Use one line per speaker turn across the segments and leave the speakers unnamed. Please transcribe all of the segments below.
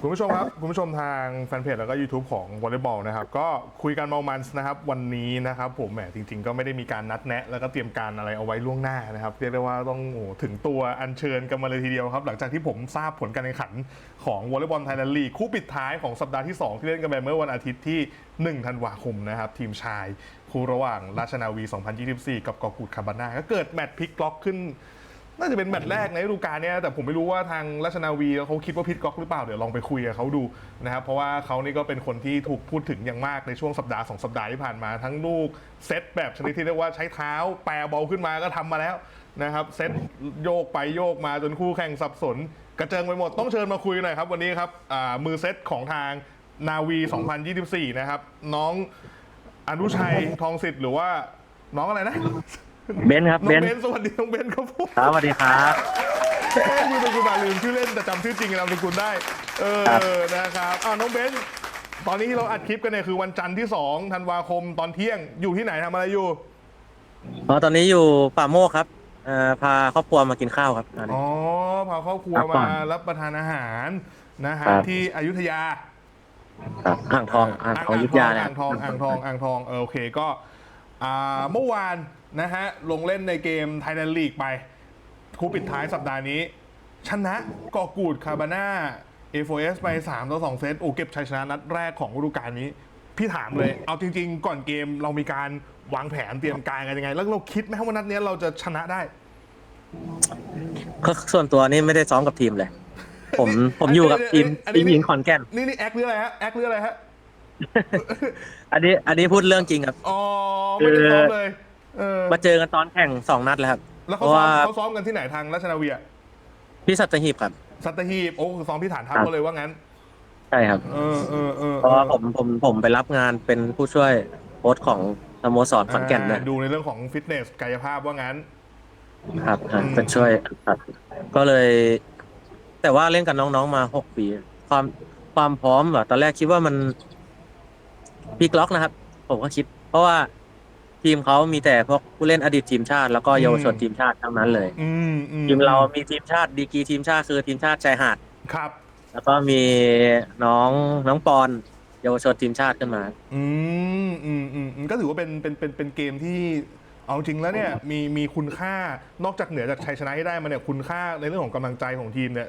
คุณผู้ชมครับ คุณผู้ชมทางแฟนเพจแล้วก็ YouTube ของวอลเลย์บอลนะครับ ก็คุยกันเมามันส์นะครับ วันนี้นะครับผมแหมจริง ๆ ก็ไม่ได้มีการนัดแนะ แล้วก็เตรียมการอะไรเอาไว้ล่วงหน้านะครับ เรียกได้ว่าต้องโอ้ถึงตัวอัญเชิญกันมาเลยทีเดียวครับ หลังจากที่ผมทราบผลการแข่งขันของวอลเลย์บอลไทยแลนด์ลีกคู่ปิดท้ายของสัปดาห์ที่ 2 ที่เล่นกันไปเมื่อวันอาทิตย์ที่ 1 ธันวาคมนะครับ ทีมชายคู่ระหว่างราชนาวี 2024 กับกอกูดคาบาน่าก็เกิดแมตช์พลิกล็อกขึ้น น่าจะเป็นแมตช์แรกในฤดูกาลเนี้ยแต่ผมไม่รู้ว่าทางราชนาวีเขาคิดว่าพิทก๊อกหรือเปล่าเดี๋ยวลองไปคุยกับเขาดูนะครับเพราะว่าเขานี่ก็เป็นคนที่ถูกพูดถึงอย่างมากในช่วงสัปดาห์สองสัปดาห์ที่ผ่านมาทั้งลูกเซตแบบชนิดที่เรียกว่าใช้เท้าแปรบอลขึ้นมาก็ทำมาแล้วนะครับเซตโยกไปโยกมาจนคู่แข่งสับสน กระเจิงไปหมดต้องเชิญมาคุยหน่อยครับวันนี้ครับมือเซตของทางนาวี 2024 นะครับ น้องอนุชัยทองสิทธิ์หรือว่าน้องอะไรนะ
เบนซ์ครับ
น้อ
เบ
ง
น
เบ
ซ์
นซ์สวัสดีน้องเบนซ์ครับผม
ครับสวัสดีครับ
เอ้ยคุณเป็นคุณบาลืมชื่อเล่นแต่จำชื่อจริงกับนามสกุลได้ เออ
ครับ
นะครับอ้าวน้องเบนซ์ตอนนี้ที่เราอัดคลิปกันเนี่ยคือวันจันทร์ที่2ธันวาคมตอนเที่ยงอยู่ที่ไหนทำอะไรอยู่
อ๋อตอนนี้อยู่ป่าโมกครับเอ่อพาครอบครัวมากินข้าวครับตอนนี้
อ๋อพาครอบครัว
ครับก่
มา
อน
รับประทานอาหารนะฮะ
ครับ
ที่อยุธยา
ครับอ่างทองอ่างทองอยุทธยาเนี่ย
อ่างทองอ่างทองอ่างทองเออโอเคก็อ่าเมื่อวาน นะฮะ ลงเล่นในเกมไทยแลนด์ลีกไป คู่ปิดท้ายสัปดาห์นี้ ชนะกอกูดคาบาน่า A4S ไป3ต่อ2เซตโอ้เก็บชัยชนะนัดแรกของฤดูกาลนี้ พี่ถามเลย เอาจริง ๆ ก่อนเกมเรามีการวางแผนเตรียมการกันยังไง แล้วเราคิดไหมว่านัดเนี้ยเราจะชนะได้
ก็ส่วนตัวนี่ไม่ได้ซ้อมกับทีมเลย ผมผมอยู่กับทีม
อันนี้
ทีมหญิงขอนแก่น
นี่นี่แอคหรืออะไรฮะแอคหรืออะไรฮะ
อันนี้อันนี้พูดเรื่องจริงครับ
อ๋อไม่ได้ซ้อมเลย เออ
มาเจอกันตอนแข่งสองนัดแล้วครับ
แล้ว
เพ
เขา
ราะ
ซ้อ
ว่าม
เขาซ้อมกันที่ไหนทางราชนาวีอะ
พี่สัตหีบครับ
สัตหีบโอ้คือซ้อมที่ฐานทัพ
ครับ
ก็เลยว่างั้น
ใช่ครับ
เออเออเออ
เพราะว่าผมผมผมไปรับงานเป็นผู้ช่วยโค้ชของสโมสรขอนแก่นนะา
ดูในเรื่องของฟิตเนสกายภาพว่างั้น
ครับอะ
อืม
เป็นช่วยครับก็เลย แต่ว่าเล่นกับน้องๆมาหกปี ความความพร้อมแบบตอนแรกคิดว่ามันพีกล็อกนะครับ ผมก็คิด เพราะว่า ทีมเขามีแต่พวกผู้เล่นอดีตทีมชาติ แล้วก็เยาวชนทีมชาติทั้งนั้นเลย
อืมอื
ทีมเรามีทีมชาติดีกรีทีมชาติคือทีมชาติชายหาด
ครับ
แล้วก็มีน้องน้องปอนเยาวชนทีมชาติขึ้นมา
อืมอืมอืมอืมก็ถือว่าเป็นเป็นเป็นเป็นเกมที่เอาจริงแล้วเนี่ยมีมีคุณค่านอกจากเหนือจากชัยชนะที่ได้มาเนี่ยคุณค่าในเรื่องของกำลังใจของทีมเนี่ย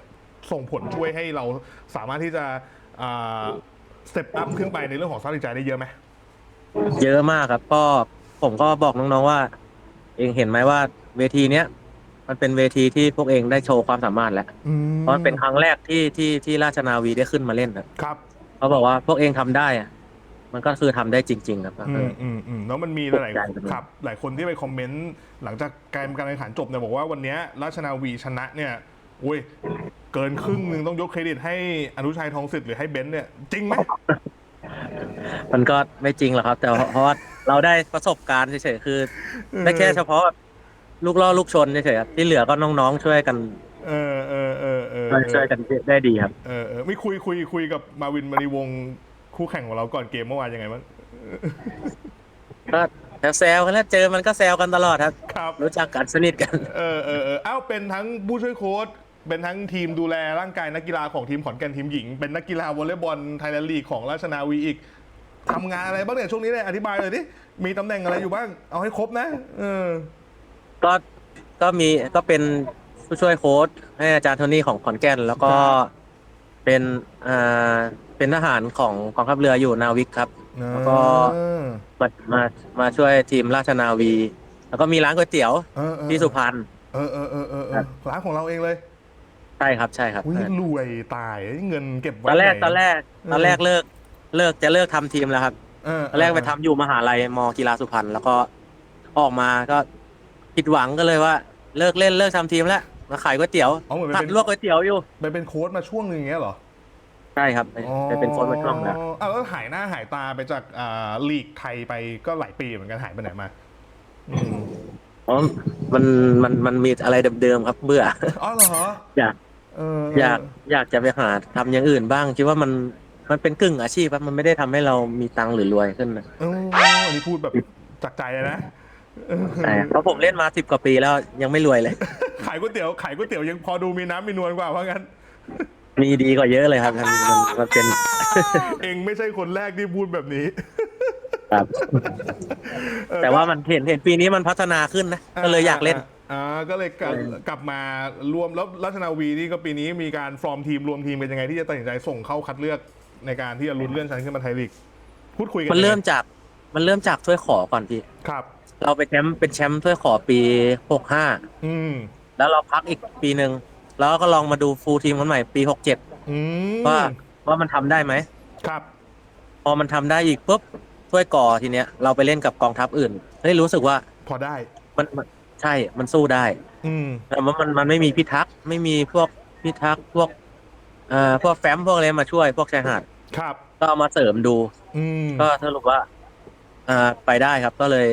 ส่งผลช่วยให้เราสามารถที่จะสเต็ปอัพขึ้นไปในเรื่องของสภาพจิตใจได้เยอะไหม
เยอะมากครับก็ ผมก็บอกน้องๆว่า เองเห็นไหมว่าเวทีเนี้ยมันเป็นเวทีที่พวกเองได้โชว์ความสามารถแล้ว
อืม
เพราะมันเป็นครั้งแรกที่ที่ที่ราชนาวีได้ขึ้นมาเล่นครับ
ครับ
เขาบอกว่าพวกเองทำได้อะมันก็คือทำได้จริง ๆ ครับ
อืมอืมอืมแล้วมันมีหลาย
ตกใจกันเลย
ครับ หลายคนที่ไปคอมเมนต์หลังจากการการแข่งขันจบเนี่ยบอกว่าวันเนี้ยราชนาวีชนะเนี่ยอุ้ยเกินครึ่งหนึ่งต้องยกเครดิตให้อนุชัยทองสิทธิ์หรือให้เบนซ์เนี่ยจริงไหม
มันก็ไม่จริงหรอกครับ แต่เพราะว่า เราได้ประสบการณ์เฉยๆคือได้แค่เฉพาะลูกล่อลูกชนเฉยๆครับที่เหลือก็น้องๆช่วยกัน
เออเออเออเออ
ช่วยกันได้ดีครับ
เออเออไม่คุยคุยคุยกับมาวินมารีวงศ์คู่แข่งของเราก่อนเกมเมื่อวานยังไงบ้าง
ก็แซวๆกันแล้วเจอมันก็แซวกันตลอดครับ
ครับ
รู้จักกันสนิทกัน
เออเออเออเอ้าเป็นทั้งผู้ช่วยโค้ชเป็นทั้งทีมดูแลร่างกายนักกีฬาของทีมขอนแก่นทีมหญิง เป็นนักกีฬาวอลเลย์บอลไทยแลนด์ลีกของราชนาวีอีก ทำงานอะไรบ้างเนี่ยช่วงนี้เนี่ยอธิบายเลยดิมีตำแหน่งอะไรอยู่บ้าง เอาให้ครบนะเออ
ก็ก็มีก็เป็นผู้ช่วยโค้ชให้อาจารย์โทนี่ของขอนแก่น แล้วก็
ครับ
เป็นอ่าเป็นทหารของกองทัพเรืออยู่นาวิกครับ แล้วก็
เออ
มามามาช่วยทีมราชนาวี แล้วก็มีร้านก๋วยเตี๋ยว
เออเออ
ที่สุพรรณ
เออเออเออเออเอ
ครั
อบร้านของเราเองเลย
ใช่ครับใช่ครับ
อุ้ยรวยตายเงินเก็บไว้
ตอนแรก
ไห
ตอนแรกตอนแรกเลิก เลิกจะเลิกทำทีมแล้วครับ
เออ
ตอนแรกไปทำอยู่มหาลัยมกีฬาสุพรรณแล้วก็ออกมาก็ผิดหวังก็เลยว่า เลิกเล่นเลิกทำทีมแล้วมาขายก๋วยเตี๋ยว
อ๋อเหมือนไป
หัด
เป็น
ลวกก๋วยเตี๋ยวอยู่
ไปเป็นโค้ชมาช่วงหนึงอย่างเงี้ยเหรอ
ใช่ครับไปไปเป็นโค้ชมาช่วงแล้ว
อ๋ออ้าวแล้วหายหน้าหายตาไปจากอ่าลีกไทยไปก็หลายปีเหมือนกันหายไปไหนมาอืม
เพราะมันมันมันมีอะไรเดิมๆครับเบื่อ
อ๋อเหรอ
อยาก
เออ
อยากอยากจะไปหาทำอย่างอื่นบ้าง คิดว่ามัน มันเป็นกึ่งอาชีพครับมันไม่ได้ทำให้เรามีตังค์หรือรวยขึ้นนะ
เอออันนี้พูดแบบจากใจเลยนะเออ
แต่เพราะผมเล่นมาสิบกว่าปีแล้วยังไม่รวยเลย
ขายก๋วยเตี๋ยวขายก๋วยเตี๋ยวยังพอดูมีน้ำมีนวลกว่าเพราะงั้น
มีดีกว่าเยอะเลยครับมันมันมันเป็น
เองไม่ใช่คนแรกที่พูดแบบนี้
ครับ
เออ
แต่ว่ามันเห็นเห็นปีนี้มันพัฒนาขึ้นนะก็เลยอยากเล่น
อ่าก็เลยกลับกลับมารวมแล้วรัชนาวีนี่ก็ปีนี้มีการฟอร์มทีมรวมทีมเป็นยังไงที่จะตัดสินใจส่งเข้าคัดเลือก ในการที่จะลุ้นเลื่อนชั้นขึ้นมาไทยลีกพูดคุยกัน
มันเริ่ม
ยังไง
จากมันเริ่มจากถ้วยขอก่อนพี่
ครับ
เราไปแชมป์เป็นแชมป์ถ้วยขอปีหกห้า
อืม
แล้วเราพักอีกปีหนึ่งแล้วก็ลองมาดูฟูลทีมกันใหม่ปีหกเจ็ด
อืม
ว่าว่ามันทำได้ไหม
ครับ
พอมันทำได้อีกปุ๊บถ้วยก่อทีเนี้ยเราไปเล่นกับกองทัพอื่นเฮ้ยรู้สึกว่า
พอได้
มันมันใช่มันสู้ได้
อืม
แต่ว่ามันมันไม่มีพิทักษ์ไม่มีพวกพิทักษ์พวกเอ่อพวกแฟ้มพวกอะไรมาช่วย พวกชายหาด
ครับ
ก็เอามาเสริมดู
อืม
ก็สรุปว่า อ่าไปได้ครับ ก็เลย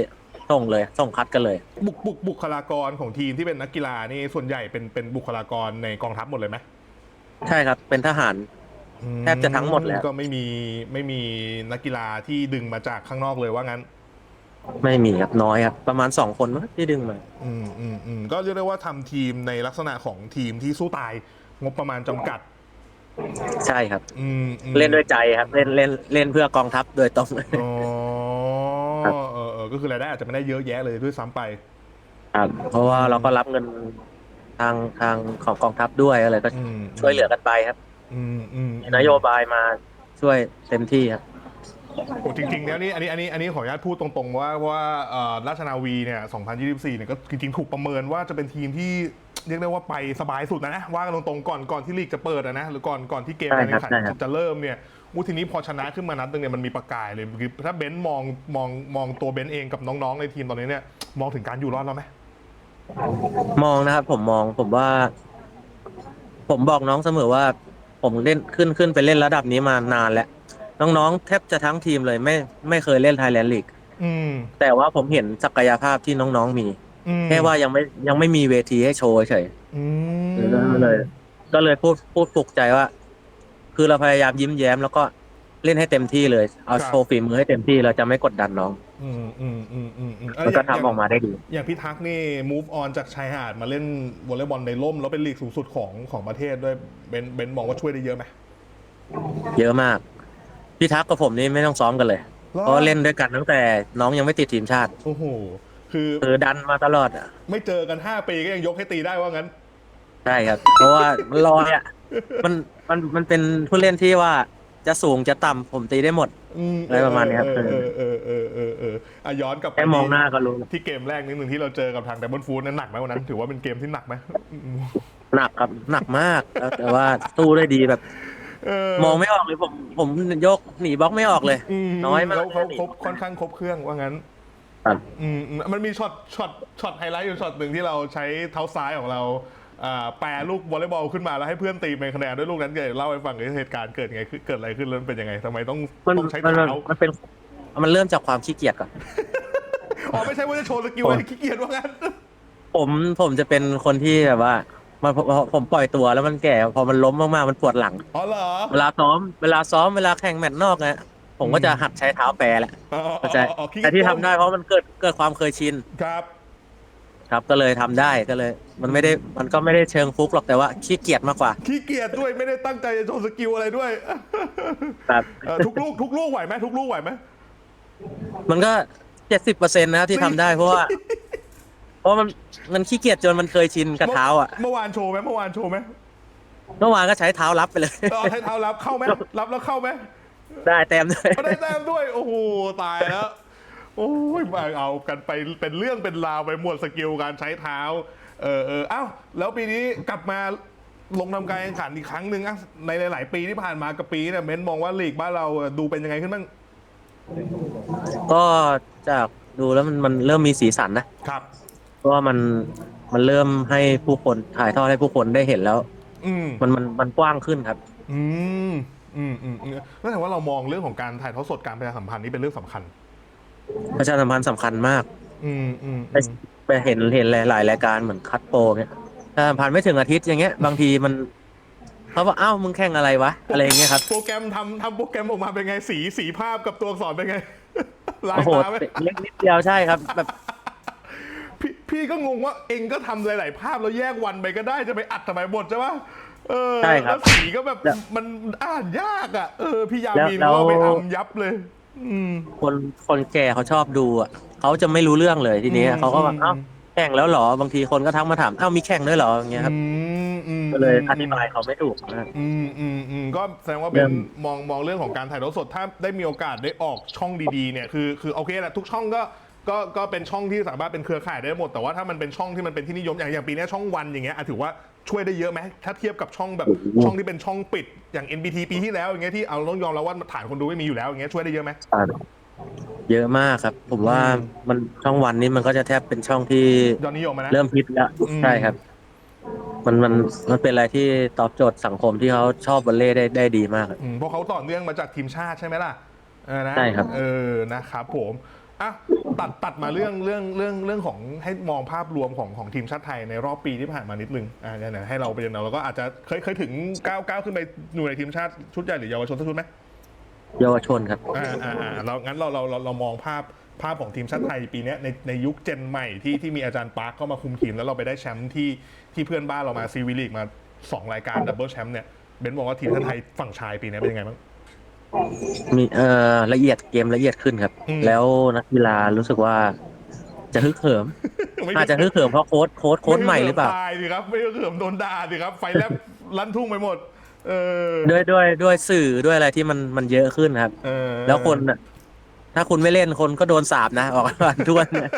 ส่งเลย ส่งคัดกันเลย
บุคบุคบุคลากรของทีมที่เป็นนักกีฬานี่ส่วนใหญ่เป็นเป็นบุคลากรในกองทัพหมดเลยไหม
ใช่ครับ เป็นทหาร
อืม
แทบจะทั้งหมดแล้ว
ก็ไม่มีไม่มีนักกีฬาที่ดึงมาจากข้างนอกเลยว่างั้น
ไม่มีครับน้อยครับ ประมาณสองคนมั้งที่ดึงมา
อืมอืมอืมก็เรียกได้ว่าทำทีมในลักษณะของทีมที่สู้ตายงบประมาณจำกัด
ใช่ครับ
อืมอืม
เล่นด้วยใจครับ เล่นเล่นเล่นเพื่อกองทัพโดยตรง
อ๋อ
ครับ
เออเออก็คือรายได้อาจจะไม่ได้เยอะแยะเลยด้วยซ้ำไป
ครับเพราะว่าเราก็รับเงินทางทางของกองทัพด้วยอะไรก็
อืม
ช่วยเหลือกันไปครับ
อืมอืม
มีนโยบายมาช่วยเต็มที่ครับ
โอ้จริงๆแล้วนี่อันนี้อันนี้อันนี้ขออนุญาตพูดตรงๆว่าว่าเอ่อราชนาวีเนี่ย 2024 เนี่ยก็จริงๆถูกประเมินว่าจะเป็นทีมที่ เรียกได้ว่าไปสบายสุดนะนะว่ากันตรงๆก่อนก่อนที่ลีกจะเปิดอะนะหรือก่อนก่อนที่เกม
ใช่
การ
ค
แข่
รับ
งขัน
ใช่ครับ
จะเริ่มเนี่ยอู้ทีนี้พอชนะขึ้นมานัดนึงเนี่ยมันมีประกายเลยคือถ้าเบนซ์มองมองมองตัวเบนซ์เองกับน้องๆในทีมตอนนี้เนี่ยมองถึงการอยู่รอดแล้วไหม
มองนะครับผมมองผมว่า ผมบอกน้องเสมอว่า ผมเล่นขึ้นขึ้นไปเล่นระดับนี้มานานแล้วน้องๆแทบจะทั้งทีมเลยไม่ไม่เคยเล่นไทยแลนด์ลีก
อืม
แต่ว่าผมเห็นศักยภาพที่น้องๆมี
อืม
แค่ว่ายังไม่ยังไม่มีเวทีให้โชว์เฉย
อืม
ก็เลย ก็เลยพูดพูดปลุกใจว่า คือเราพยายามยิ้มแย้มแล้วก็เล่นให้เต็มที่เลย เอาโชว์ฝีมือให้เต็มที่เราจะไม่กดดันน้อง
อืมอืมอืมอืมอืม
มันก็ทำออกมาได้ดี
อย่างพี่ทักษ์นี่ move on จากชายหาดมาเล่นวอลเลย์บอลในร่ม แล้วเป็นลีกสูงสุดของของประเทศด้วยเบนเบนมองว่าช่วยได้เยอะไหม
เยอะมาก พี่ทักกับผมนี่ไม่ต้องซ้อมกันเลย เพราะว่าเล่นด้วยกันตั้งแต่น้องยังไม่ติดทีมชาติ
โอ้โห คือ
คือดันมาตลอดอะ
ไม่เจอกัน5ปีก็ยังยกให้ตีได้ว่างั้น
ใช่ครับ เพราะว่ามันรอเนี่ย มันมันมันเป็นผู้เล่นที่ว่าจะสูงจะต่ำผมตีได้หมด
อืม
อะไรประมาณนี้ครับ
เออเออเออเออเอออะย้อนกลับไป
แค่มองหน้าก็รู้
ที่เกมแรกนิดหนึ่งที่เราเจอกับทาง d ดมอนฟูดนั้นหนักไหมวันนั้น ถือว่าเป็นเกมที่หนักไหมอืม
หนักครับหนักมากแล้วแต่ว่าสู้ได้ดีแบบ
เออ
มองไม่ออกเลยผมผมยกหนีบล็อกไม่ออกเลย
ม
น้อยมาก
เขาเขาครบค่อนข้างครบเครื่องว่างั้น
ครับ
อืมอืมมันมีช็อตช็อตช็อตไฮไลท์อยู่ช็อตหนึ่งที่เราใช้เท้าซ้ายของเราอ่าแปรลูกวอลเลย์บอลขึ้นมาแล้วให้เพื่อนตีเป็นคะแนนด้วยลูกนั้นเกิดเล่าให้ฟังหน่อยเหตุการณ์เกิดไงขึ้นเกิดอะไรขึ้นแล้วมันเป็นยังไงทำไมต้อง
มัน
ต้องใช้
มัน
เท้า
มันเป็นมันเริ่มจากความขี้เกียจก่อน
อ๋อไม่ใช่ว่าจะโชว์สกิล
โอ้
อะไรขี้เกียจว่างั้น
ผมผมจะเป็นคนที่แบบว่ามันพอผมปล่อยตัวแล้วมันแก่ พอมันล้มมากๆมันปวดหลัง
อ๋อเหรอ
เวลาซ้อมเวลาซ้อมเวลาแข่งแมตช์นอกเนี่ย ผมก็จะหัดใช้เท้าแปรแหละ
อ๋ออ๋อ
เข้าใจ
อ๋อขี้
แต่ที่ทำ
ก้ม
ได้เพราะมันเกิดเกิดความเคยชิน
ครับ
ครับ ก็เลยทำได้ก็เลย มันไม่ได้มันก็ไม่ได้เชิงฟุกหรอกแต่ว่าขี้เกียจมากกว่า
ขี้เกียจด้วยไม่ได้ตั้งใจจะโชว์สกิลอะไรด้วย
ครับ
เออทุกลูกทุกลูกไหวไหมทุกลูกไหวไหม
มันก็เจ็ดสิบเปอร์เซ็นต์นะครับที่ทำได้เพราะว่า เพราะมันมันขี้เกียจจนมันเคยชินกับเท้าอะ
เมื่อวานโชว์ไหมเมื่อวานโชว์ไหม
เมื่อวานก็ใช้เท้ารับไปเลย
เอาให้เท้ารับเข้าไหมรับแล้วเข้าไหม
ได้แต้มด้วย
ก็ได้แต้มด้วย โอ้โห ตายแล้ว โอ้ยมาเอากันไปเป็นเรื่องเป็นราวไปหมวดสกิลการใช้เท้า เออเออเอ้า แล้วปีนี้กลับมาลงทำการแข่งขันอีกครั้งหนึ่งอะในหลาย ๆ ปีที่ผ่านมากับปีเนี่ยเม้นมองว่าลีกบ้านเราอะดูเป็นยังไงขึ้นบ้าง
ก็จากดูแล้วมันมันเริ่มมีสีสันนะครับ เพราะว่ามันมันเริ่มให้ผู้คนถ่ายทอดให้ผู้คนได้เห็นแล้ว
อืม
มันมันมันกว้างขึ้นครับ
อืม อืมอืมอืมนั่นแปลว่าเรามองเรื่องของการถ่ายทอดสดการประชาสัมพันธ์นี่เป็นเรื่องสำคัญ
ประชาสัมพันธ์สำคัญมาก
อืมอืม
ไปไปเห็นเห็นหลายๆรายการเหมือนคัดโปรเนี่ยประชาสัมพันธ์ไม่ถึงอาทิตย์อย่างเงี้ย บางทีมันเขาบอกอ้าวมึงแข่งอะไรวะ อะไรอย่างเงี้ยครับ
โปรแกรมทำทำโปรแกรมออกมาเป็นไงสีสีภาพกับตัวอักษรเป็นไง ลาย
โอ้โห
ตาไหม
เล็กนิดเดียวใช่ครับ แบบ
พี่พี่ก็งงว่าเองก็ทำหลาย ๆ ภาพแล้วแยกวันไปก็ได้จะไปอัดทำไมบทใช่ปะ เออ
ใช่ครับ
แล้วสีก็แบบ
แล้ว
มันอ่านยากอะเออพี่ยา
แล้ว
มีน
แล้ว
ก็ไปทำยับเลย อืม
คนคนแก่เขาชอบดูอะเขาจะไม่รู้เรื่องเลยทีนี้
อืม
เขาก็แบบ
อืม
เอ้าแข่งแล้วเหรอบางทีคนก็ทักมาถามเอ้ามีแข่งด้วยเหรออย่างเงี้ยครับ
อืมอืม
ก็เลยอธิบายเขาไม่ถูกนะ
อืมอืมอืมก็แสดงว่า
เรื่
เป็
อนง
มองมองเรื่องของการถ่ายทอดสดถ้าได้มีโอกาสได้ออกช่องดีๆเนี่ยคือคือโอเคแหละทุกช่องก็ก็ก็เป็นช่องที่สามารถเป็นเครือข่ายได้หมด แต่ว่าถ้ามันเป็นช่องที่มันเป็นที่นิยมอย่างอย่างปีเนี้ยช่องวันอย่างเงี้ยอะถือว่า ช่วยได้เยอะไหมถ้าเทียบกับช่องแบบช่องที่เป็นช่องปิดอย่าง NBT ปีที่แล้วอย่างเงี้ยที่เอาต้องยอมแล้วว่าฐานคนดูไม่มีอยู่แล้วอย่างเงี้ยช่วยได้เยอะไหม
เยอะมากครับ ผมว่า
อืม
มันช่องวันนี้มันก็จะแทบเป็นช่องที่
ยอดนิยมอะนะ
เริ่มฮิตแล้ว
อืม
ใช่ครับ มันมันมันเป็นอะไรที่ตอบโจทย์สังคมที่เขาชอบบอลเล่ได้ได้ดีมากอะ
อืมเพราะเขาต่อเนื่องมาจากทีมชาติใช่ไหมล่ะเออนะ
ใช่ครับ
เออนะครับผม อะตัดตัดมาเรื่องเรื่องเรื่องเรื่องของให้มองภาพรวมของของทีมชาติไทยในรอบปีที่ผ่านมานิดนึงอ่าเนี่ยๆให้เราไปเรียนเราแล้วก็อาจจะเคยเคยถึงก้าวก้าวขึ้นไปอยู่ในทีมชาติชุดใหญ่หรือเยาวชนสักชุดไหม
เยาวชนครับ
อ่าอ่าอ่าเรางั้นเราเราเราเรามองภาพภาพของทีมชาติไทยปีเนี้ยในในยุคเจนใหม่ที่ที่มีอาจารย์ปาร์คเข้ามาคุมทีมแล้วเราไปได้แชมป์ที่ที่เพื่อนบ้านเรามาซีวีลีกมาสองรายการดับเบิลแชมป์เนี่ยเบนซ์บอกว่าทีมชาติไทยฝั่งชายปีนี้เป็นยังไงบ้าง
มีเอ่อละเอียดเกมละเอียดขึ้นครับ
อืม
แล้วนักกีฬารู้สึกว่า จะฮึกเหิม
ไม่
อาจจะฮึกเหิมเพราะโค้ดโค้ดโค้ดใหม่หรือเปล่า
ตายสิครับ ไม่ก็เกือบโดนด่าสิครับ ไฟแลบลั่นทุ่งไปหมด เออ
ด้วยด้วยด้วยสื่อด้วยอะไรที่มันมันเยอะขึ้นครับ
เออ
แล้วคนน่ะ ถ้าคุณไม่เล่นคนก็โดนสาบนะ ออกมาทุกวันเนี่ย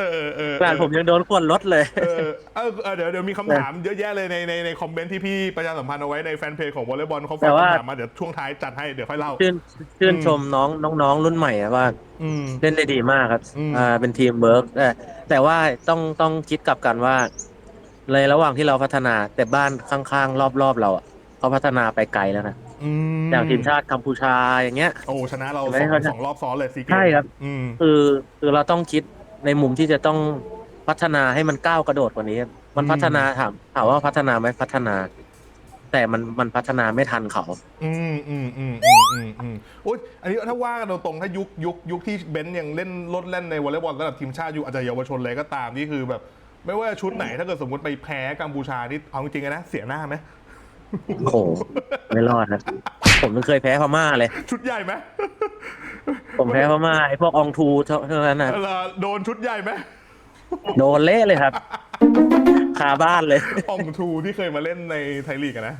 เออเออ
ขนาดผมยังโดนขวนรถเลย
เออเออเออเดี๋ยวเดี๋ยวมีคำถามเยอะแยะเลยในในในคอมเมนต์ที่พี่ประชาสัมพันธ์เอาไว้ในแฟนเพจของวอลเลย์บอลเขา
แต่
ฝาก
ว่า
คำถามมาเดี๋ยวช่วงท้ายจัดให้เดี๋ยวค่อยเล่า
ชื่นชื่น
อืม
ชมน้องน้องๆรุ่นใหม่อะว่า
อืม
เล่นได้ดีมากครับ
อืม
อ่า เป็นทีมเวิร์กแต่แต่ว่าต้องต้องคิดกลับกันว่า ในระหว่างที่เราพัฒนาแต่บ้านข้างๆ รอบๆเราอะเขาพัฒนาไปไกลแล้วนะ
อืม
อย่างทีมชาติกัมพูชาอย่างเงี้ย
โอ้ชนะเรา
ไม่
สอง
เขาจะ
สองรอบซ้อนเลยซีเกม
ใช่ครับ
อืม
คือคือเราต้องคิดในมุมที่จะต้องพัฒนาให้มันก้าวกระโดดกว่านี้มัน
อืม
พัฒนาถามถามว่าพัฒนาไหมพัฒนา แต่มันมันพัฒนาไม่ทันเขา
อืมอืมอืมอืมอืมอืมโอ้ยอันนี้ถ้าว่ากันตรงๆถ้ายุคยุคยุคที่เบนซ์ยังเล่นลดเล่นในวอลเลย์บอลระดับทีมชาติอยู่อาจจะเยาวชนเลยก็ตามนี่คือแบบ ไม่ว่าชุดไหนถ้าเกิดสมมติไปแพ้กัมพูชานี่เอาจริงๆนะเสียหน้าไหม
โอ้โหไม่รอดครับผมยังเคยแพ้พม่าเลย
ชุดใหญ่ไหม
ผมแพ้พม่าไอ้พวกอองทูเท่าเท่านั้นนะ
เออโดนชุดใหญ่ไหม
โดนเละเลยครับคาบ้านเลย
อองทูที่เคยมาเล่นในไทยลีกอะนะ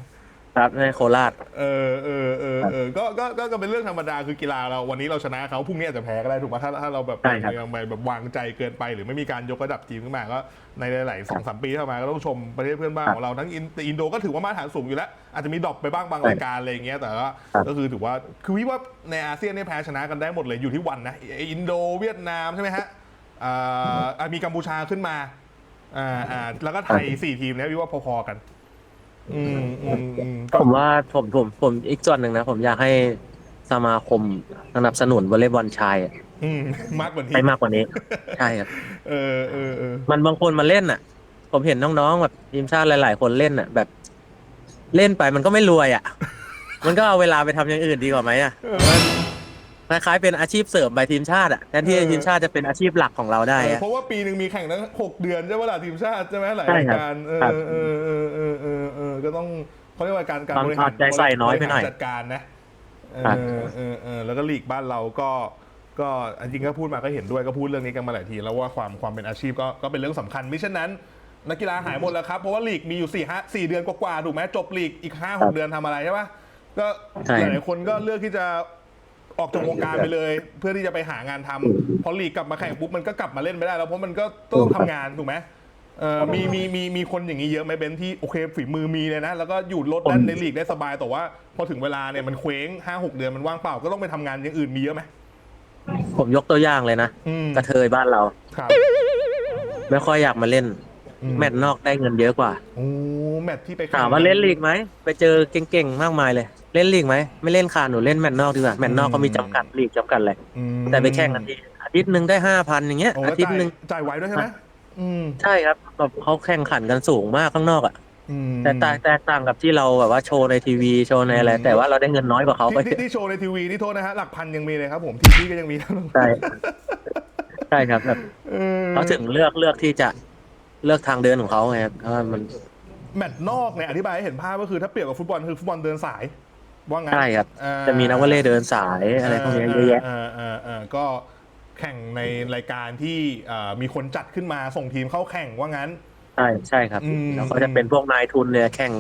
ครับในโคราช
เออเออเออเออก็ก็ก็ก็เป็นเรื่องธรรมดาคือกีฬาเราวันนี้เราชนะเขาพรุ่งนี้อาจจะแพ้ก็ได้ถูกไหมถ้าถ้าเราแบบ
ใช่ครับ
ยังไปแบบวางใจเกินไป หรือไม่มีการยกระดับทีมขึ้นมาก็ในหลายๆสองสามปีที่ผ่านมาก็ต้องชมประเทศเพื่อนบ้านของเราทั้งอินแต่อินโดก็ถือว่ามาตรฐานสูงอยู่แล้ว อาจจะมีดรอปไปบ้างบางรายการอะไรอย่างเงี้ยแต่ว่าก็คือถือว่าคือวิว่าในอาเซียนเนี่ยแพ้ชนะกันได้หมดเลยอยู่ที่วันนะไอ้อินโดเวียดนามใช่ไหมฮะอ่าอะมีกัมพูชาขึ้นมาอ่าอ่าแล้วก็ไทยสี่ทีมเนี้ยวิว่าพอๆกัน อืมอืมอืมก็
ผมว่าผมผมผมอีกส่วนหนึ่งนะ ผมอยากให้สมาคมสนับสนุนวอลเลย์บอลชายอะ
อืมมากกว่านี้
ให้มากกว่านี้ ใช่ครับ
เออเออเออ
มันบางคนมาเล่นอะ ผมเห็นน้องๆแบบทีมชาติหลาย ๆ คนเล่นอะ แบบ เล่นไปมันก็ไม่รวยอะ มันก็เอาเวลาไปทำอย่างอื่นดีกว่าไหมอะ คล้ายๆเป็นอาชีพเสริมไปทีมชาติอะแทนที่ทีมชาติจะเป็นอาชีพหลักของเราได้
เออ
อะ
เพราะว่าปีหนึ่งมีแข่งตั้งหกเดือนใช่ไหมล่ะทีมชาติใช่ไหมหลาย
ใช่
ราย
ครับ
การเอ
ครับ
อเออเออเออเออเออก็ต้องเขาเรียกว่าการการ
ความ
บริหาร
เอาใจใส่น้อยไปหน่อย
บริารจัดการนะเอ
ครับ
อเออเออแล้วก็ลีกบ้านเราก็ก็จริงๆก็พูดมาก็เห็นด้วยก็พูดเรื่องนี้กันมาหลายที แล้วว่าความความเป็นอาชีพก็ก็เป็นเรื่องสำคัญมิฉะนั้น นักกีฬาหายหมดแล้วครับ เพราะว่าลีกมีอยู่สี่ห้าสี่เดือนกว่าๆถูกไหมจบลีกอีกห้าหกเดือนทำอะไรใช่ปะก็
ใช่
หลายๆคนก็เลือกที่จะ ออกจากวงการไปเลย เพื่อที่จะไปหางานทำพอลีกกลับมาแข่งปุ๊บมันก็กลับมาเล่นไม่ได้แล้วเพราะมันก็ต้องทำงานถูกไหมเออมีมีมีมีคนอย่างนี้เยอะไหมเบนที่โอเคฝีมือมีเลยนะ แล้วก็อยู่ลดด้านในลีกได้สบายแต่ว่า พอถึงเวลาเนี่ยมันเคว้งห้าหกเดือนมันว่างเปล่าก็ต้องไปทำงานอย่างอื่นมีเยอะไหม
ผมยกตัวอย่างเลยนะ
อืม
กระเทยบ้านเรา
ครับ
ไม่ค่อยอยากมาเล่น
อื
แมตช์นอกได้เงินเยอะกว่า
โอ้แมตช์ที่ไปแข่ง
ถามว่าเล่นลีกไหมไปเจอเก่งๆมากมายเลย เล่นลีกไหมไม่เล่นค่ะหนูเล่นแมตช์นอกดีกว่าแมตช์นอกก็มีจำกัดลีกจำกัดเลย
อืม
แต่ไปแข่งกันทีอาทิตย์หนึ่งได้ห้าพันอย่างเงี้ย
โอ้
อา
แล้ว
ทิตย์
จ่าย
หนึ่ง
จ่ายไว้ด้วยใช่ไหมอืม
ใช่ครับแบบเขาแข่งขันกันสูงมากข้างนอกอะ
อืม
แต่แตกแตกต่างกับที่เราแบบว่าโชว์ในทีวีโชว์ในอะไร
อืม
แต่ว่าเราได้เงินน้อยกว่าเขาไป
ที่ที่ที่โชว์ในทีวีนี่โทษนะฮะหลักพันยังมีเลยครับผมทีวีก็ยังมี
ใช่ใช่ครับแบบ
ออ
เขาถึงเลือกเลือกที่จะเลือกทางเดินของเขาไงครับเพราะว่ามัน
แมตช์นอกเนี่ยอธิบายให้เห็นภาพก็คือถ้าเปรียบกับฟุตบอลคือฟุตบอลเดินสาย ว่างั้น
ใช่ครับ
อ่า
จะมีนักวอลเลย์เดินสายอะไรพวกนี้เยอะแยะ
เออเออเออก็แข่งในรายการที่เอ่อมีคนจัดขึ้นมาส่งทีมเข้าแข่งว่างั้น
ใช่ใช่ครับ
อืม
แล้วก็จะเป็นพวกนายทุนเนี่ยแข่ง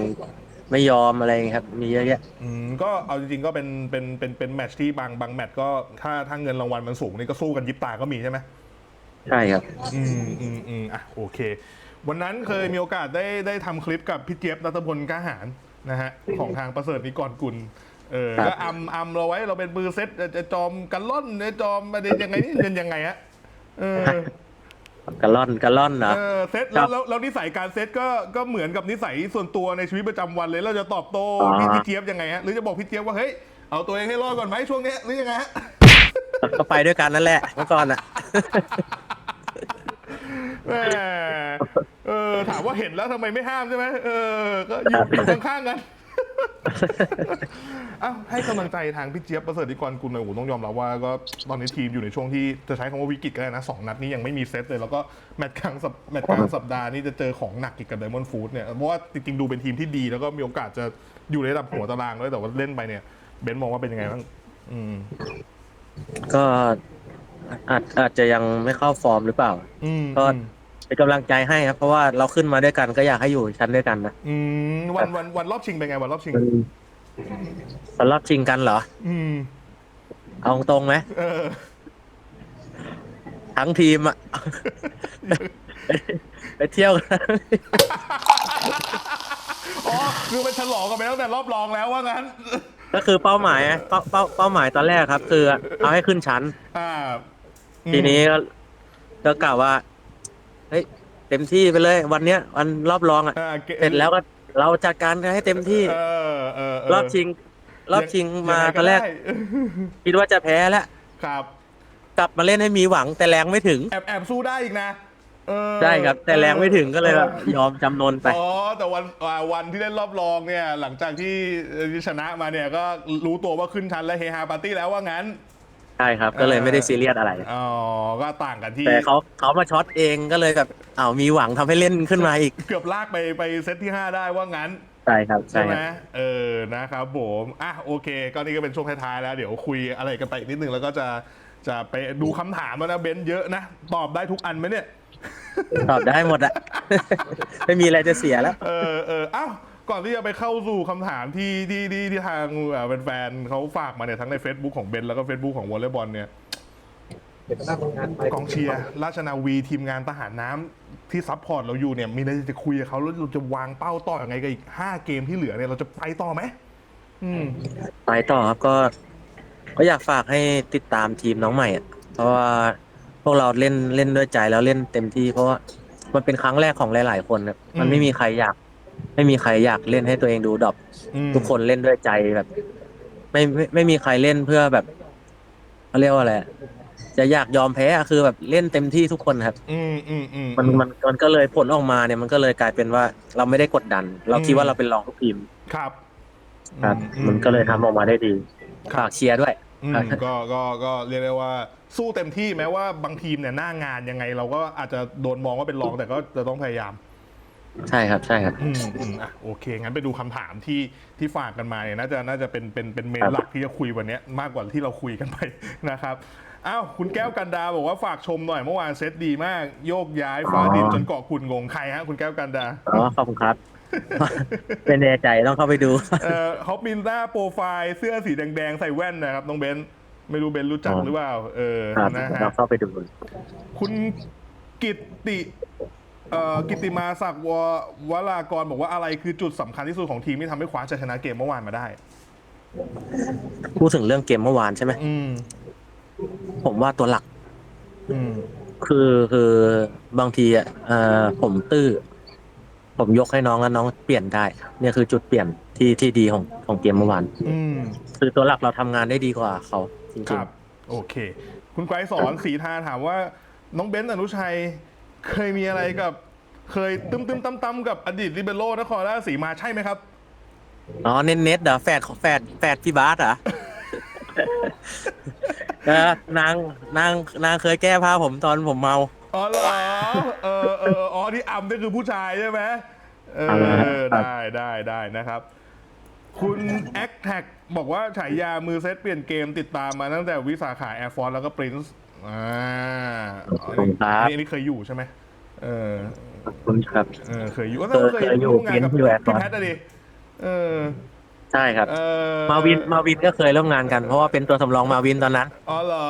ไม่ยอมอะไรอย่างเงี้ยครับ มีเยอะแยะ
อืมก็เอาจริงๆก็เป็นเป็นเป็นเป็นแมตช์ที่บางบางแมตช์ก็ถ้าถ้าเงินรางวัลมันสูงนี่ก็สู้กันยิบตาก็มีใช่ไหม
ใช่ครับ
อืมอืมอืมอะโอเค วันนั้นเคยมีโอกาสได้ได้ทำคลิปกับพี่เจี๊ยบรัตพลกล้าหาร นะฮะของทางประเสริฐนิกรกุลเออ
ครับ
ก็อำอำเราไว้เราเป็นมือเซตจะจอมกันล่อนจะจอมอะไรยังไงนี่เป็นยังไงฮะเออ
กะล่อนกะล่อนเหรอ
เออเซต
ค
แล้
รั
ว
บ
แล้วแล้วนิสัยการเซตก็ก็เหมือนกับนิสัยส่วนตัวในชีวิตประจำวันเลยเราจะตอบโต้
อ๋อ
พี่พี่เจี๊ยบยังไงฮะหรือจะบอกพี่เจี๊ยบว่าเฮ้ยเอาตัวเองให้รอดก่อนไหมช่วงเนี้ยหรือยังไงฮะ
ก็ไปด้วยกันนั่นแหละเมื่อก่อนอะ
แหมเออถามว่าเห็นแล้วทำไมไม่ห้ามใช่ไหมเออ ก็อยู่อยู่ข้างๆกัน อ้าวให้กำลังใจทางพี่เจี๊ยบประเสริฐนิกรกุลหน่อยโอ้โหต้องยอมรับว่าก็ตอนนี้ทีมอยู่ในช่วงที่จะใช้คำว่าวิกฤตก็ได้นะสองนัดนี้ยังไม่มีเซตเลย แล้วก็แมตช์กลางสัปแมตช์กลางสัปดาห์นี้จะเจอของหนักอีกกับไดมอนด์ฟูดเนี่ยเพราะว่าจริงๆดูเป็นทีมที่ดีแล้วก็มีโอกาสจะอยู่ในระดับหัวตารางด้วยแต่ว่าเล่นไปเนี่ยเบนซ์มองว่าเป็นยังไงบ้างอืม
ก็อาจอาจจะยังไม่เข้าฟอร์มหรือเปล่า
อืม
ก็ เป็นกำลังใจให้ครับ เพราะว่าเราขึ้นมาด้วยกันก็อยากให้อยู่ชั้นด้วยกันนะ
อืมวันวันวันรอบชิงเป็นไงวันรอบชิง
ตอนรอบชิงกันเหรอ
อืม
เอาตรงๆไหม
เออ
ทั้งทีมอะ ไปเที่ยวกัน
อ๋อคือมันฉลองกันไปตั้งแต่รอบรองแล้วว่างั้น
ก็คือเป้าหมายอะเป้าเป้าเป้าหมายตอนแรกครับ คือเอาให้ขึ้นชั้น
อ่า
ทีนี้ก็ก็กล่าวว่าเฮ้ยเต็มที่ไปเลย วันเนี้ยวันรอบรองอะ
อ่าเก
เสร็จแล้วก็เราจัดการกันให้เต็มที่
เออเออเร
อบชิง รอบชิงมา
ยังไง
ตอนแรก
ได้
คิดว่าจะแพ้แล้ว
ครับ
กลับมาเล่นให้มีหวังแต่แรงไม่ถึง
แอบแอบสู้ได้อีกนะเออ
ใช่ครับ แต่แรงไม่ถึงก็เลยแบบยอมจำนนไป
อ๋อแต่วันอ่าวันที่เล่นรอบรองเนี่ย หลังจากที่ชนะมาเนี่ยก็รู้ตัวว่าขึ้นชั้นและเฮฮาปาร์ตี้แล้วว่างั้น
ใช่ครับ ก็เลยไม่ได้ซีเรียสอะไร
อ๋อ ก็ต่างกันที่
แต่เขาเขามาช็อตเองก็เลยแบบอ้าวมีหวังทำให้เล่นขึ้นมาอีก
เกือบลากไปไปเซตที่ 5 ได้ว่างั้น
ใช่ครับ ใช่
ใช่ไห
ค
ม
รับ
เออ นะครับผม อะ โอเค ก็นี่ก็เป็นช่วงท้ายๆ แล้ว เดี๋ยวคุยอะไรกันไปอีกนิดนึง แล้วก็จะ จะไปดูคำถามแล้วนะ เบนซ์เยอะนะ ตอบได้ทุกอันไหมเนี่ย
ตอบได้หมดอะ ไม่มีอะไรจะเสียแล้ว
เออเอออ้าว ก่อนที่จะไปเข้าสู่คำถามที่ที่ที่ที่ทางเอ่อแฟนๆเขาฝากมาเนี่ยทั้งใน Facebook ของเบนซ์แล้วก็ Facebook ของวอลเลย์บอลเนี่ยกองเชียร์ราชนาวีทีมงานทหารน้ำที่ซัพพอร์ตเราอยู่เนี่ยมีอะไรจะคุยกับเขาแล้วเราจะวางเป้าต่อยังไงกับอีก5เกมที่เหลือเนี่ยเราจะไปต่อไหมอืม
ไปต่อครับก็ ก็อยากฝากให้ติดตามทีมน้องใหม่อะเพราะว่าพวกเราเล่นเล่นด้วยใจแล้วเล่นเต็มที่ เพราะว่ามันเป็นครั้งแรกของหลาย ๆ คนครับมันไม่มีใครอยาก ไม่มีใครอยากเล่นให้ตัวเองดูดรอป
อืม
ทุกคนเล่นด้วยใจแบบ ไม่ไม่ไม่มีใครเล่นเพื่อแบบเขาเรียกว่าอะไรอะจะอยากยอมแพ้อะคือแบบเล่นเต็มที่ทุกคนครับ
อืมอืมอืม
มันมันมันก็เลยผลออกมาเนี่ยมันก็เลยกลายเป็นว่า เราไม่ได้กดดัน เราคิดว่าเราเป็นรองทุกทีม
ครับ
ครับ
อื
มันก็เลยทำออกมาได้ดี
ครับ
ฝากเชียร์ด้วย
อืมก็ก็ก็เรียกได้ว่า สู้เต็มที่แม้ว่าบางทีมเนี่ยหน้างานยังไง เราก็อาจจะโดนมองว่าเป็นรองแต่ก็จะต้องพยายาม
ใช่ครับใช่ครับ
อืมอืมอะโอเค งั้นไปดูคำถามที่ที่ฝากกันมาเนี่ยน่าจะน่าจะเป็นเป็นเป็นเมน
ครับ
หลักที่จะคุยวันเนี้ยมากกว่าที่เราคุยกันไป นะครับอ้าวคุณแก้วกันดาบอกว่าฝากชมหน่อยเมื่อวานเซตดีมาก โยกย้ายฟ้าดินจนเกาะคุณงงใครฮะคุณแก้วกันดา
อ๋อขอบคุณครับ เป็นแน่ใจต้องเข้าไปดู
เอ่อเขาบินหน้าโปรไฟล์เสื้อสีแดงๆ ใส่แว่นนะครับน้องเบนซ์ไม่รู้เบนซ์รู้จัก
อ๋อ
หรือเปล่า เออ
ครับ
นะฮะ
เราเข้าไปดู
คุณกิตติ เอ่อกิตติมาศักดิ์ววรากรบอกว่าอะไรคือจุดสำคัญที่สุดของทีมที่ทำให้คว้าชัยชนะเกมเมื่อวานมาได้
พูดถึงเรื่องเกมเมื่อวานใช่ไหม
อืม
ผมว่าตัวหลัก
อืม
คือคือบางทีอะเอ่อผมตื้อผมยกให้น้องแล้วน้องเปลี่ยนได้ เนี่ยคือจุดเปลี่ยนที่ที่ดีของของเกมเมื่อวาน
อืม
คือตัวหลักเราทำงานได้ดีกว่าเขาจริง
ครับ โอเค คุณไกรสอนสีทาถามว่า น้องเบนซ์อนุชัย เคยมีอะไรกับ เคยตึมตึมตั้มตั้มกับอดีตลิเบโรนครราชสีมาใช่ไหมครับ
ๆอ๋อเน้นเน็ตเหรอแฝดแฝดแฝดพี่บาสเหรอ เออนางนางนางเคยแก้ผ้าผมตอนผมเมา
อ๋อเหรอเออเอออ๋อที่อัมนี่คือผู้ชายใช่ไหมเอ
เอาละครับ
อได้ได้ได้นะครับ คุณแอคแท็กบอกว่าฉายามือเซตเปลี่ยนเกมติดตามมาตั้งแต่วิสาขา Air Force แล้วก็ Prince อ่า
ขอบคุณครับ
อันนี้เคยอยู่ใช่ไหมเออ
ขอบคุณครับ
เออเคยอยู่ก็
เคย
เคย
เคยอยู่
ร่วมงานกับ
Prince อยู่ Air
พี่
Force
แพทย์อะดิเออ
ใช่ครับ
เออ
มาวินมาวินก็เคยร่วมงานกันเพราะว่าเป็นตัวสำรองมาวินตอนนั้น
อ๋อเหรอ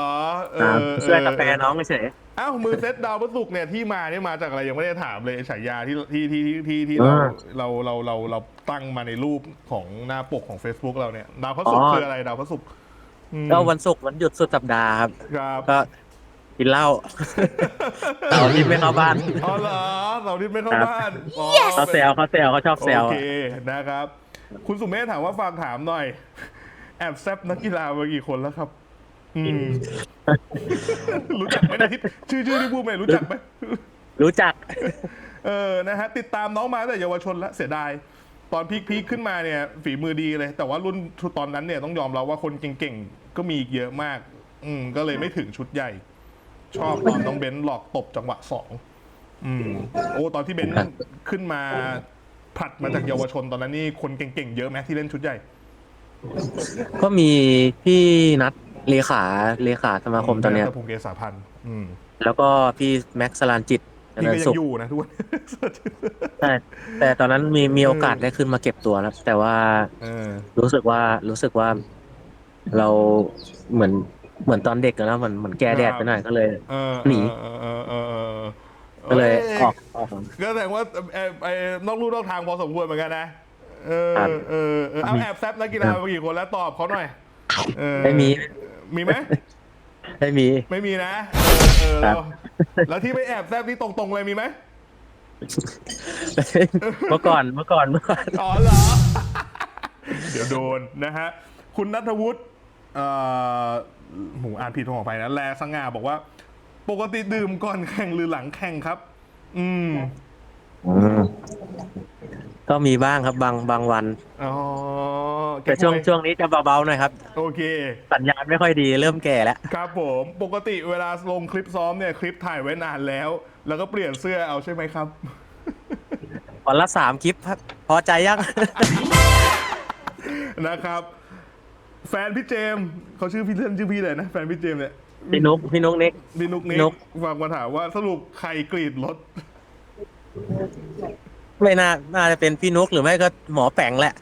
เอ
ครับ
อ
ช่วยกาแฟน้องเฉย
เอ้ามือเซตดาวพระศุกร์เนี่ยที่มาเนี่ยมาจากอะไรยังไม่ได้ถามเลยฉายาที่ที่ที่ที่ที่ที่เรา
อ่า
เราเราเราเราตั้งมาในรูปของหน้าปกของ Facebook เราเนี่ย ดาวพระศุกร์
อ๋อ
คืออะไรดาวพระศุกร์ อืม
ก็วันศุกร์วันหยุดสุดสัปดาห์ครับ
ครับ
ก็กินเหล้า เสาร์อาทิตย์ไม่เข้าบ้าน
อ๋อเหรอเสาร์อาทิตย์ไม่เข้า
ครับ
บ้านอ๋อ
เขาแซวเขาแซวเขาชอบแซว
โอเคนะครับ คุณสุเมธถามว่าฝากถามหน่อย แอบแซบนักกีฬามากี่คนแล้วครับ อืม รู้จักไหมเนะที่ชื่อชื่อที่พูดไปรู้จักไหม
รู้จัก
เออ นะฮะ ติดตามน้องมาตั้งแต่เยาวชนแล้วเสียดาย ตอนพีคพีคขึ้นมาเนี่ยฝีมือดีเลย แต่ว่ารุ่นตอนนั้นเนี่ยต้องยอมรับว่าคนเก่งๆ ก็มีอีกเยอะมาก อืมก็เลยไม่ถึงชุดใหญ่ ชอบตอนน้องเบนซ์หลอกตบจังหวะสองอืมโอ้ตอนที่เบนซ์ขึ้นมาผลัดมาจากเยาวชนตอนนั้นนี่คนเก่งๆเยอะไหมที่เล่นชุดใหญ่
ก็มีพี่นัทเลขาเลขาสมาคมตอนเนี้ย
พงศ์เกษาพันธ์อืม
แล้วก็พี่แม็กซ์สลานจิตเจ
พี่
ริ
ก็
ญ
ยั
สุ
ง
ข
อยู่นะทุกคน
ใช่แต่ตอนนั้นมีมีโอกาสได้ขึ้นมาเก็บตัวแล้วแต่ว่า
เออ
รู้สึกว่ารู้สึกว่า เราเหมือนเหมือนตอนเด็กอะนะเหมือนเหมือนแก่แดดไปหน่อยก็เลย
เออ
หนี
เออเออเออเออ
ก็เลย
อ้
ออกออก
ก็แสดงว่าเอ่อเอ่อนอกลู่นอกทางพอสมควรเหมือนกันนะเออ
ครับ
เออเออเอาแอบแซบนักกีฬามากี่คนแล้วตอบเขาหน่อยเออ
ไม่มี
มีไหม
ไม่มี
ไม่มีนะเอ อเออ
ครั
แล้ว
บ
แล้วที่ไปแอบแซบนี่ตรงๆเลยมีไหม
เมื่อก่อนเมื่อก่อนเมื่อก่อน
อ๋อเหรอ เดี๋ยวโดนนะฮะ คุณนัทวุฒิเอ่อหมูอ่านผิดขอไปนะ แลสง่าบอกว่า ปกติดื่มก่อนแข่งหรือหลังแข่งครับ อืม
ก็มีบ้างครับบางบางวัน
อ๋อ
แต่ช่วง
เก็บไช่
วงนี้จะเบาๆหน่อยครับ
โอเค
สัญญาณไม่ค่อยดีเริ่มแก่แล้ว
ครับผม ปกติเวลาลงคลิปซ้อมเนี่ยคลิปถ่ายไว้นานแล้ว แล้วก็เปลี่ยนเสื้อเอาใช่ไหมครับ
วันละสามคลิปครับพอใจยัง
นะครับ แฟนพี่เจมส์เขาชื่อพี่เล่นชื่อพี่เลยนะ แฟนพี่เจมส์เนี่ย
พี่นุกพี่นุกนิก
พี่นุก
พี่
นี่
นุ๊ก
ฝากมาถามว่าสรุปใครกรีดรถ
ไม่น่าน่าจะเป็นพี่นุกหรือไม่ก็หมอแปงแหละ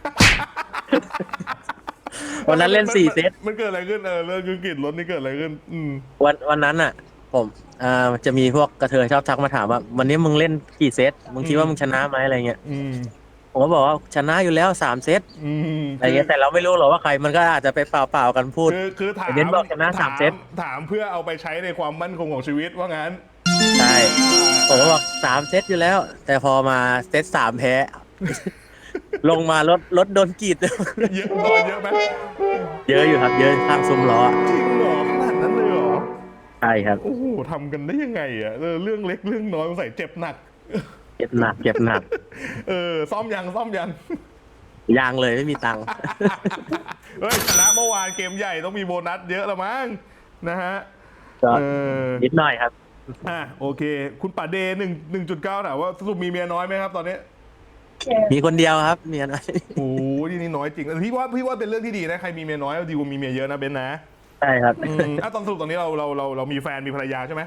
วันนั้นเล่นสี่เซต
มันเกิดอะไรขึ้นเออเรื่องกรีดรถนี่เกิดอะไรขึ้น อืม
วันวันนั้นอะ ผมอ่าจะมีพวกกระเทยชอบทักมาถามว่า วันนี้มึงเล่นกี่เซตมึงคิดว่ามึงชนะไหมอะไรเงี้ย
อืม
ผมก็บอกว่าชนะอยู่แล้วสามเซต
อืม
อะไรเงี้ยแต่เราไม่รู้หรอกว่าใครมันก็อาจจะไปเปล่าๆกันพูด
คือคือถาม
ไอ้เบนซ์บอกชนะสาม
ถ
เซต
ถามเพื่อเอาไปใช้ในความมั่นคงของชีวิตว่างั้น
ใช่ ผมก็บอกสามเซตอยู่แล้ว แต่พอมาเซตสามแพ้ ลงมารถรถโดนกรีด
เยอะโดนเยอะไหม
เยอะอยู่ครับ เยอะข้างซุ้มล้อ
จริงเหรอขนาดนั้นเลยเหรอ
ใช่ครับ
โอ้โหทำกันได้ยังไงอะเออเรื่องเล็กเรื่องน้อยใส่เจ็บหนัก
เจ็บหนักเจ็บหนัก
เออ ซ่อมยังซ่อมยัง
ยางเลยไม่มีตังค์
เฮ้ยชนะเมื่อวานเกมใหญ่ต้องมีโบนัสเยอะละมั้งนะฮะ
ก็
เออ
นิดหน่อยครับ
อะโอเค คุณป่าเดย์หนึ่งหนึ่งจุดเก้าถามว่าสรุปมีเมียน้อยไหมครับตอนนี้
มีคนเดียวครับเมียน้อย
โอ้โหที่นี่น้อยจริงพี่ว่าพี่ว่าเป็นเรื่องที่ดีนะใครมีเมียน้อยดีกว่ามีเมียเยอะนะเบนนะ
ใช่ครับ
อืมอะตอนสรุปตอนนี้เราเราเราเรามีแฟนมีภรรยาใช่ไหม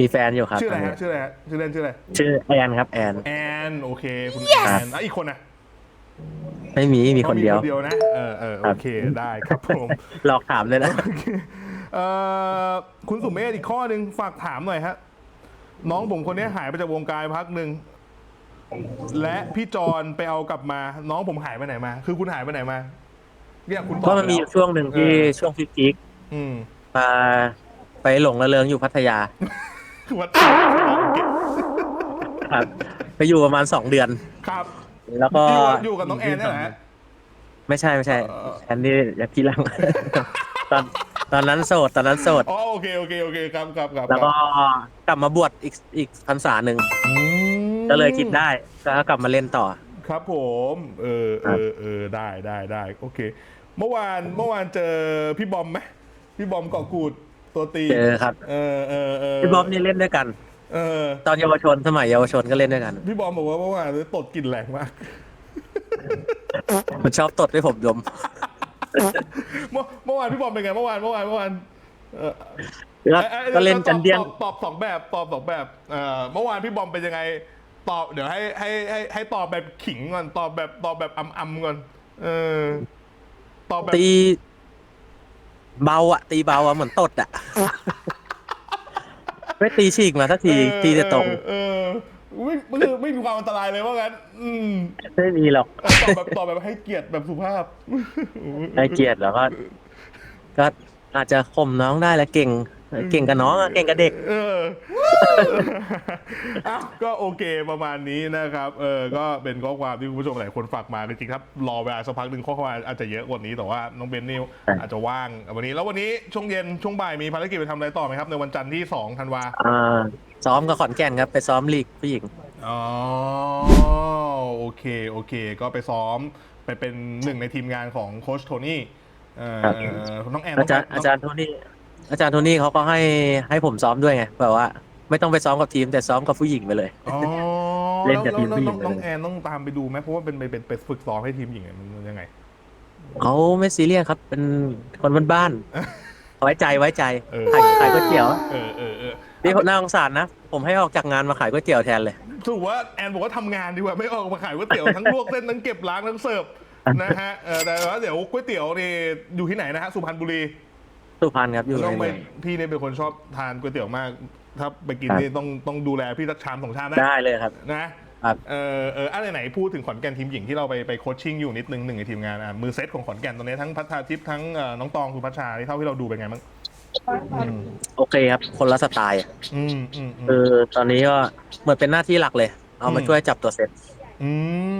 มีแฟนอยู่ครับ
ชื่ออะไรฮะชื่ออะไรฮะชื่อเล่นชื่ออะไร
ชื่อแอนครับแอน
แอนโอเค คุณแอนอะอีกคนนะ
ไม่มีมีคนเดียว
คนเดียวนะเออเออโอเคได้ครับผม
หลอกถามเลยนะ
โอเค เอ่อคุณสุเมธอีกข้อหนึ่งฝากถามหน่อยฮะ น้องผมคนนี้หายไปจากวงการพักหนึ่งและพี่จอนไปเอากลับมา น้องผมหายไปไหนมา คือคุณหายไปไหนมาเนี่ยคุณตอบ
ก็มันมีอยู่ช่วงหนึ่งที่
เออ
ช่วงพีค
อืม
ๆมาไปหลงระเริงอยู่พัทยา
คือวัด
ครับไปอยู่ประมาณสองเดือน
ครับ
แล้วก็
อยู่อยู่กับน้องแอนนี่แหละฮะ
ไม่ใช่ไม่ใช่
เออ
แอนนี่อยากทีหลัง ตอน ตอนนั้นโสดตอนนั้นโสด
อ๋อโอเคโอเคโอเคครับครับครับ
แล้วก็กลับมาบวชอีกอีกพรรษาหนึ่ง
อืม
ก็เลยคิดได้ก็กลับมาเล่นต่อ
ครับผมเออเออเออได้ได้ได้โอเค เมื่อวานเมื่อวานเจอพี่บอมไหมพี่บอมเกาะกูดตัวตี
เจอครับ
เออเออเออ
พี่บ๊อบนี่เล่นด้วยกัน
เออ
ตอนเยาวชนสมัยเยาวชนก็เล่นด้วยกัน
พี่บอมบอกว่าเมื่อวานตดกลิ่นแรงมาก
มันชอบตดให้ผมดม
เมื่อเมื่อวานพี่บอมเป็นไงเมื่อวานเมื่อวานเมื่อวานเออ
ก็
อ้อ้
ก็เล่นจันเดียน
ตอบตอบตอบสองแบบตอบสองแบบเอ่อเมื่อวานพี่บอมเป็นยังไง ตอบเดี๋ยวให้ให้ให้ให้ตอบแบบขิงก่อนตอบแบบตอบแบบอำอำก่อนเออตอบแบบ
ตี เบาอะตีเบาอะเหมือนตดอะ ไม่ตีฉีกมาสักที
เออ
ตีจะตรง
เออเออ ไม่ไม่ไม่มีความอันตรายเลยว่างั้น อืม
ไม่มีหรอก
เออตอบแบบตอบแบบให้เกียรติแบบสุภาพ
ให้เกียรติแล้วก็ ก็อาจจะข่มน้องได้แหละเก่ง เก่งกับน้องอะเก่งกับเด็ก
เอออะก็โอเคประมาณนี้นะครับ เออ ก็เป็นข้อความที่คุณผู้ชมหลายคนฝากมาจริงๆครับ รอเวลาสักพักหนึ่งข้อความอาจจะเยอะกว่านี้ แต่ว่าน้องเบนนิว
ใช่
อาจจะว่างวันนี้ แล้ววันนี้ช่วงเย็นช่วงบ่ายมีภารกิจไปทำอะไรต่อไหมครับ ในวันจันทร์ที่2ธันวา
อ่าซ้อมกับขอนแก่นครับ ไปซ้อมลีกผู้หญิง
อ๋อ โอเค โอเค ก็ไปซ้อมไปเป็นหนึ่งในทีมงานของโค้ชโทนี่ เอ่อ
ครับ
น้องแอน
อาจารย์
น้ง
อาจารย์โทนี่ อาจารย์โทนี่เขาก็ให้ให้ผมซ้อมด้วยไงแบบว่า ไม่ต้องไปซ้อมกับทีม แต่ซ้อมกับผู้หญิงไปเลย
อ๋อ
เล่นกับ
แล้ว
ทีมผู้หญิ
น้อง
ง
น้อง
เลย
แอนต้องตามไปดูไหมเพราะว่าเป็นเป็นเป็นฝึกซ้อมให้ทีมหญิงเนี่ยมันมันยังไง
เขาไม่ซีเรียสครับ เป็นคนบ้านๆไว้ใจไว้ใจ
เออ
ขายขายก๋วยเตี๋ยว
เออเออเออ
นี่น่าสงสารนะ ผมให้ออกจากงานมาขายก๋วยเตี๋ยวแทนเลย
ถูกว่าแอนบอกว่าทำงานดีกว่าไม่ออกมาขายก๋วยเตี๋ยวทั้งลวกเส้นทั้งเก็บล้างทั้งเสิร์ฟนะฮะเออแต่ว่าเดี๋ยวก๋วยเตี๋ยวนี่อยู่ที่ไหนนะฮะสุพรรณบุรี
สุพรรณครับอยู่
ต้
ใน
องไป
เมือง
พี่เนี่ยเป็นคนชอบทานก๋วยเตี๋ยวมาก ถ้าไปกิน
ครับ
นี่ต้องต้องดูแลพี่สักชามสองชามนะ
ได้เลยครับ
นะ ครับ เออเอออะไรไหนพูดถึงขอนแก่นทีมหญิงที่เราไปไปโคชชิ่งอยู่นิดนึงหนึ่งในทีมงานอะมือเซตของขอนแก่นตอนนี้ทั้งพัฒนาทิพย์ทั้งเอ่อน้องตองสุพัชชาที่เท่าที่เราดูเป็นไงบ้างอืม
โอเคครับ คนละสไตล์อะ
อืมอืมอืม
คือตอนนี้ก็เหมือนเป็นหน้าที่หลักเลย เอามา
อืม
ช่วยจับตัวเซต
อื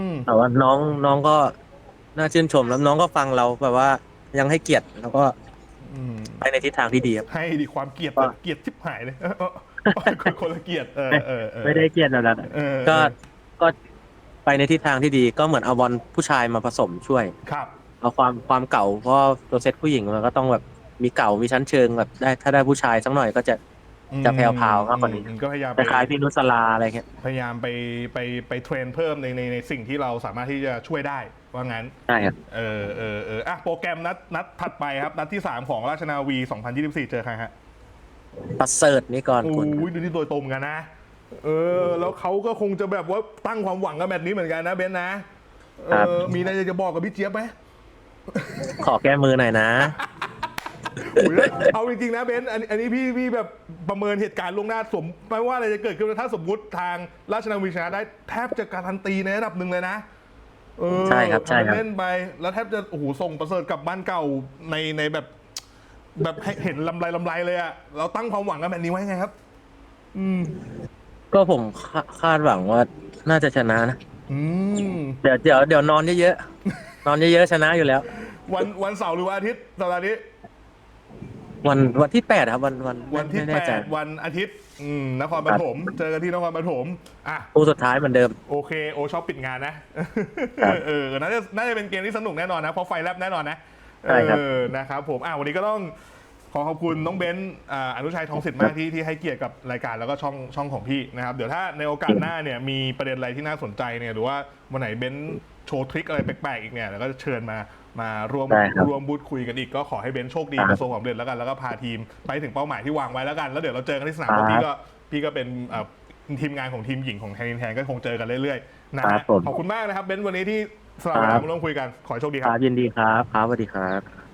ม
แต่ว่าน้องน้องก็น่าชื่นชมแล้วน้องก็ฟังเราแบบว่ายังให้เกียรติแล้วก็
อืม
ไปในทิศทางที่ดีครับ
ให้ดีความเกลียด
ว่า
เกลียดทิบหายเลยเออเออคนคนละเกลียดเออเออเออ
ไม่ได้เกียรติแบบนั้นอะ
เออ
ก็ก็ไปในทิศทางที่ดีก็เหมือนเอาบอลผู้ชายมาผสมช่วย
ครับ
เอาความความเก่าเพราะตัวเซตผู้หญิงมันก็ต้องแบบมีเก่ามีชั้นเชิงแบบได้ถ้าได้ผู้ชายสักหน่อยก็จะจะแพรวๆมากกว่านี้
อืมก็พยายาม
ค
ไป
ล้ายๆพี่นุสลาอะไรเงี้ย
พยายามไปไปไปเทรนเพิ่มในในในสิ่งที่เราสามารถที่จะช่วยได้ ว่างั้น
ใช่ครับ
เออเออเอออะโปรแกรมนัดนัดถัดไปครับ นัดที่ 3 ของราชนาวี 2024 เจอใครฮะ
ประเสริฐนี่ก่อน
โอ้
คุณ
ยดูที่ตัวตรงกันนะ เออ แล้วเขาก็คงจะแบบว่าตั้งความหวังกับแบบนี้เหมือนกันนะเบนซ์นะเออมีอะไรจะบอกกับพี่เจี๊ยบไหม
ขอแก้มือหน่อยนะ
โอ้ยเอาจริงๆนะเบนซ์อันอันนี้พี่พี่แบบประเมินเหตุการณ์ล่วงหน้าสมไม่ว่าอะไรจะเกิดขึ้นถ้าสมมติทางราชนาวีชนะได้แทบจะการันตีในระดับหนึ่งเลยนะ เออ
ใช่ครับใช่ครับ
ทำเล่นไป แล้วแทบจะโอ้โหส่งประเสริฐกลับบ้านเก่าในในแบบ แบบให้เห็นลำไรลำไรเลยอะเราตั้งความหวังกับแบบนี้ไว้ไงครับ อืม
ก็ผมคาคาดหวังว่าน่าจะชนะนะ
อืม
เดี๋ยวเดี๋ยวเดี๋ยวนอนเยอะๆ นอนเยอะๆ ชนะอยู่แล้ว
วันวันเสาร์หรือวันอาทิตย์สัปดาห์นี้
วันวันที่แปดครับวันวัน
วันที่
ไม่
แป
แน่ใจ
ดวันอาทิตย์อืมนครปฐมเจอกันที่นครปฐมอะ
คู่สุดท้ายเหมือนเดิม
โอเคโอชอบปิดงานนะ
ครับ
เออน่าจะน่าจะเป็นเกมที่สนุกแน่นอนนะเพราะไฟแลบแน่นอนนะ
ใช่ครับ
เออนะครับผมอะวันนี้ก็ต้องขอขอบคุณน้องเบนซ์อ่าอนุชัยทองสิทธิ์มากที่ที่ให้เกียรติกับรายการแล้วก็ช่องช่องของพี่นะครับเดี๋ยวถ้าในโอกาสหน้าเนี่ยมีประเด็นอะไรที่น่าสนใจเนี่ยหรือว่าวันไหนเบนซ์โชว์ทริคอะไรแปลกๆอีกเนี่ยแล้วก็จะเชิญมา มาร่วม
ได้ครับ
ร่วมบูธคุยกันอีกก็ขอให้เบนซ์โชคดี
ครับ
ประสบความสำเร็จแล้วกันแล้วก็พาทีมไปถึงเป้าหมายที่วางไว้แล้วกัน แล้วเดี๋ยวเราเจอกันที่สนาม
ครับ
พี่ก็พี่ก็เป็นอ่าทีมงานของทีมหญิงของแทนแทนก็คงเจอกันเรื่อยๆนะ
ครั
ฮะ
บผม
ขอบคุณมากนะครับเบนซ์วันนี้ที่สลับเว
ครั
ลา
บ
มาร่วมคุยกันขอให้โชคดี
ค
ครั
รับบยินดีครับครับสวัสดีครับ